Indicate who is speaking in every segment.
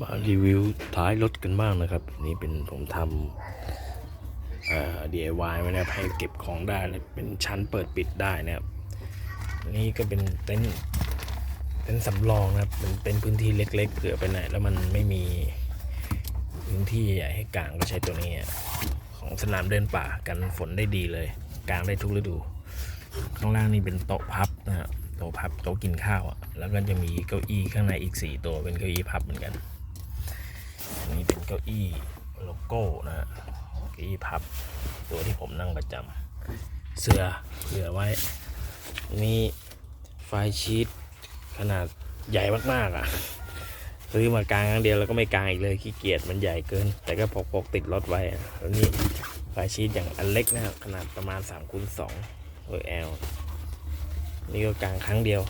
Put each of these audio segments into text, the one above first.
Speaker 1: มารีวิวท้ายรถกันบ้างนะครับ นี่เป็นผมทำ DIY ไว้นะครับให้เก็บของได้เป็นชั้นเปิดปิดได้นะครับนี่ก็เป็นเต็นท์เต็นท์สำรองนะครับเป็นเป็นพื้นที่เล็ก ๆเผื่อไปไหนแล้วมันไม่มีพื้นที่ใหญ่ให้กางก็ใช้ตัวนี้ของสนามเดินป่ากันฝนได้ดีเลยกางได้ทุกฤดู ข้างล่างนี่เป็นโต๊ะพับนะฮะโต๊ะพับโต๊ะกินข้าวอะแล้วก็จะมีเก้าอี้ข้างในอีกสี่ตัวเป็นเก้าอี้พับเหมือนกัน อันนี้เป็นเก้าอี้โลโก้นะฮะเก้าอี้พับตัวที่ผมนั่งประจำเสื้อเผื่อไว้อันนี้ไฟชีตขนาดใหญ่มากๆอะซื้อมากลางครั้งเดียวแล้วก็ไม่กลางอีกเลยขี้เกียจมันใหญ่เกิน แต่ก็พกพกติดรถไว้อะแล้วนี่ไฟชีตอย่างอันเล็กนะครับขนาดประมาณ3คูณ2เออแอลนี่ก็กลางครั้งเดียว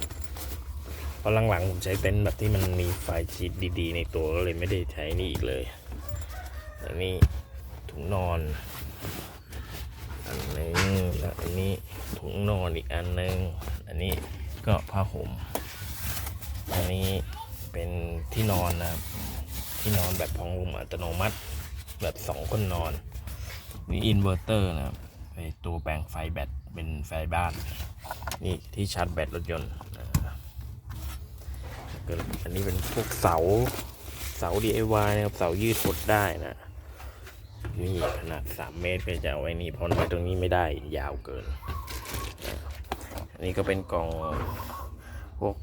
Speaker 1: ราะหลังๆผมใช้เต็นท์แบบที่มันมีไฟชีตดีๆ ในตัวก็เลยไม่ได้ใช้นี่อีกเลยอันนี้ถุงนอน อันนึงแล้วอันนี้ถุงนอนอีกอันหนึง อันนี้ก็ผ้าห่ม อันนี้เป็นที่นอนนะครับ ที่นอนแบบพองลมอัตโนมัติ แบบสองคนนอนมีอินเวอร์เตอร์นะครับไอตัวแปลงไฟแบตเป็นไฟบ้าน นี่ที่ชาร์จแบตรถยนต์นะครับแล้วก็ อันนี้เป็นพวกเสา เสา DIY นะครับ เสายืดหดได้นะ นี่ขนาด 3 เมตรก็จะเอาไว้นี่เพราะไว้ตรงนี้ไม่ได้ยาวเกิน อันนี้ก็เป็นกล่องพวก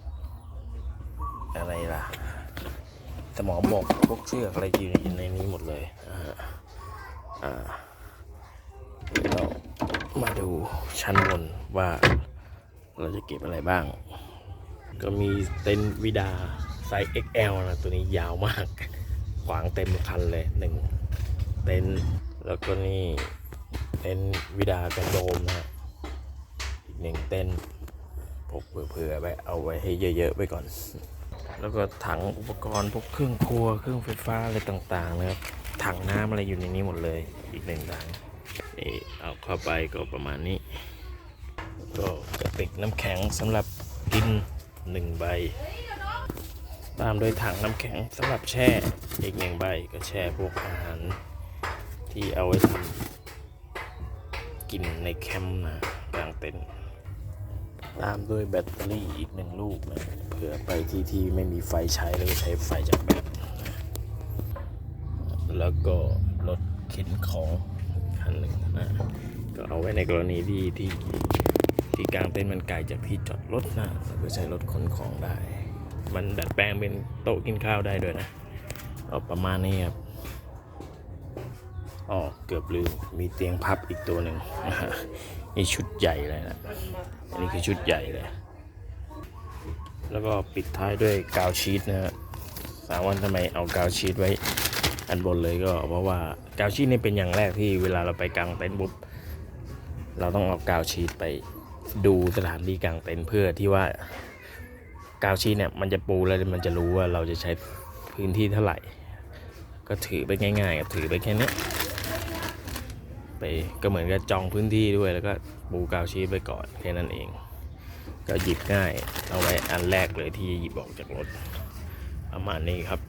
Speaker 1: อะไรล่ะ สมอบอกพวกเชือกอะไรอยู่ในนี้หมดเลย อ่า อ่าเรามาดูชั้นบนว่าเราจะเก็บอะไรบ้าง ก็มีเต็นท์วิดาไซส์ XL นะ ตัวนี้ยาวมาก ขวางเต็มคันเลยหนึ่งเต็นท์แล้วก็นี่เต็นท์วิดากันโดมนะอีกหนึ่งเต็นท์พกเผื่อๆไว้เอาไว้ให้เยอะๆไว้ก่อน แล้วก็ถังอุปกรณ์พวกเครื่องครัวเครื่องไฟฟ้าอะไรต่างๆนะครับถังน้ำอะไรอยู่ในนี้หมดเลยอีกหนึ่งถังนี่เอาเข้าไปก็ประมาณนี้ ก็กระติกน้ำแข็งสำหรับกิน หนึ่งใบ ตามโดยถังน้ำแข็งสำหรับแช่อีกหนึ่งใบก็แช่พวกอาหารที่เอาไว้ทำกินในแคมป์นะกลางเต็นท์ตามด้วยแบตเตอรี่อีกหนึ่งลูกนะเผื่อไปที่ที่ไม่มีไฟใช้แล้วใช้ไฟจากแบตแล้วก็รถเข็นของคันหนึ่งนะก็เอาไว้ในกรณีที่ที่ ที่กลางเต็นท์มันไกลจากที่จอดรถนะเราก็ใช้รถขนของได้ มันดัดแปลงเป็นโต๊ะกินข้าวได้ด้วยนะเอาประมาณนี้ครับอ๋อเกือบลืมมีเตียงพับอีกตัวหนึ่งนี่ชุดใหญ่เลยนะอันนี้คือชุดใหญ่เลย แล้วก็ปิดท้ายด้วยกาวชีตนะฮะสามวันทำไมเอากาวชีตไว้อันบนเลยก็เพราะว่ากาวชีตนี่เป็นอย่างแรกที่เวลาเราไปกางเต็นท์ปุ๊บเราต้องเอากาวชีตไป ดูสถานที่กางเต็นท์เพื่อที่ว่ากาวชีเนี่ยมันจะปูแล้วมันจะรู้ว่าเราจะใช้พื้นที่เท่าไหร่ ก็ถือไปง่ายๆครับถือไปแค่นี้ไปก็เหมือนกับจองพื้นที่ด้วยแล้วก็ปูกาวชีไปก่อนแค่นั้นเอง ก็หยิบง่ายเอาไว้อันแรกเลยที่หยิบออกจากรถประมาณนี้ครับ